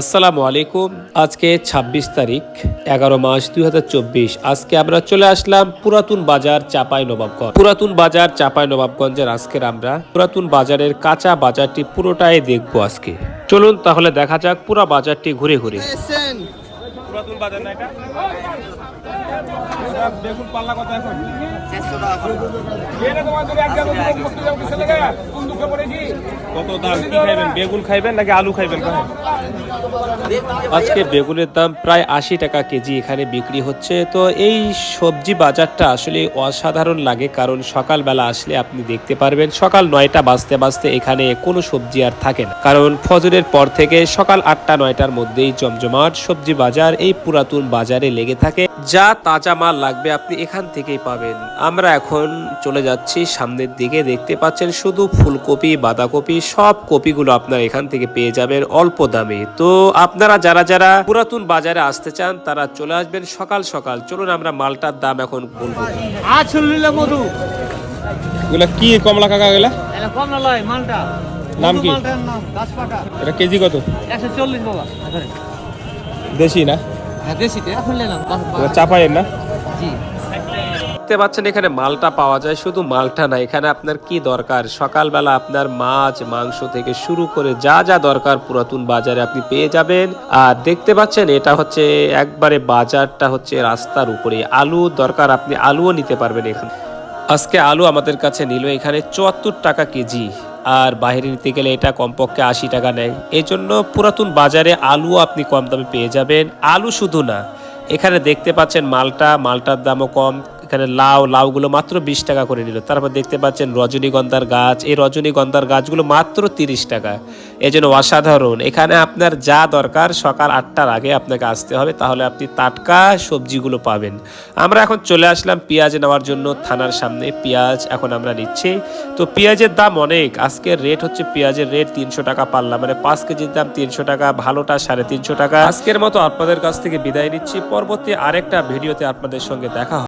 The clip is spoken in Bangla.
আসসালামু আলাইকুম। আজকে ২৬ তারিখ এগারো মাস দুই হাজার চব্বিশ। আজকে আমরা চলে আসলাম পুরাতন বাজার চাপাই নবাবগঞ্জ। পুরাতন বাজার চাপাই নবাবগঞ্জের আজকের আমরা পুরাতন বাজারের কাঁচা বাজারটি পুরোটাই দেখব আজকে। চলুন তাহলে দেখা যাক পুরা বাজারটি ঘুরে ঘুরে। পুরাতন বাজার না এটা? এটা পাল্লা কত এখন আজকে বেগুনের দাম প্রায় আশি টাকা কেজি এখানে বিক্রি হচ্ছে। তো এই সবজি বাজারটা আসলে অসাধারণ লাগে, কারণ সকালবেলা আসলে আপনি দেখতে পারবেন, সকাল নয়টা বাজতে বাজতে এখানে কোনো সবজি আর থাকে না। কারণ ফজরের পর থেকে সকাল আটটা, নয়টার মধ্যেই জমজমাট সবজি বাজার এই পুরাতন বাজারে লেগে থাকে। যা তাজা মাল লাগবে আপনি এখান থেকেই পাবেন। আমরা এখন চলে যাচ্ছি সামনের দিকে। দেখতে পাচ্ছেন শুধু ফুলকপি বাঁধাকপি সব কপিগুলো আপনারা এখান থেকে পেয়ে যাবেন অল্প দামে। তো আপনারা যারা যারা পুরাতন বাজারে আসতে চান তারা চলে আসবেন সকাল সকাল। চলুন আমরা মালটার দাম এখন বলব। এগুলা কি কমলা কাকা এগুলা? লয় মালটা। নাম কি? মধু মালটার নাম গাছ পাকা এটা কেজি কত? একশো চল্লিশ বাবা। দেশি না? হ্যাঁ চাপাইয়ের না? দেখতে পাচ্ছেন, এখানে মালটা পাওয়া যায়, শুধু মালটা না, এখানে আপনার কি দরকার? সকালবেলা আপনার মাছ, মাংস থেকে শুরু করে যা যা দরকার পুরাতন বাজারে আপনি পেয়ে যাবেন। আর দেখতে পাচ্ছেন, এটা হচ্ছে একবারে বাজারটা হচ্ছে রাস্তার উপরে। আলু দরকার, আপনি আলুও নিতে পারবেন এখানে। আজকে আলু আমাদের কাছে নিল এখানে চুয়াত্তর টাকা কেজি। আর বাইরে নিতে গেলে এটা কমপক্ষে আশি টাকা নেয়। এই জন্য পুরাতন বাজারে আলুও আপনি কম দামে পেয়ে যাবেন। আলু শুধু না, এখানে দেখতে পাচ্ছেন মালটা, মালটার দামও কম। এখানে লাউ, লাউগুলো মাত্র বিশ টাকা করে নিল। তারপর দেখতে পাচ্ছেন রজনীগন্ধার গাছ। এই রজনীগন্ধার গাছগুলো মাত্র তিরিশ টাকা। এই জন্য অসাধারণ। এখানে আপনার যা দরকার সকাল আটটার আগে আপনাকে আসতে হবে। তাহলে আপনি টাটকা সবজিগুলো পাবেন। আমরা এখন চলে আসলাম পেঁয়াজ নেওয়ার জন্য থানার সামনে। পেঁয়াজ এখন আমরা নিচ্ছি। তো পেঁয়াজের দাম অনেক। আজকের রেট হচ্ছে পেঁয়াজের রেট তিনশো টাকা পাল্লা। মানে পাঁচ কেজির দাম তিনশো টাকা, ভালোটা সাড়ে তিনশো টাকা। আজকের মতো আপনাদের কাছ থেকে বিদায় নিচ্ছি। পরবর্তী আরেকটা ভিডিওতে আপনাদের সঙ্গে দেখা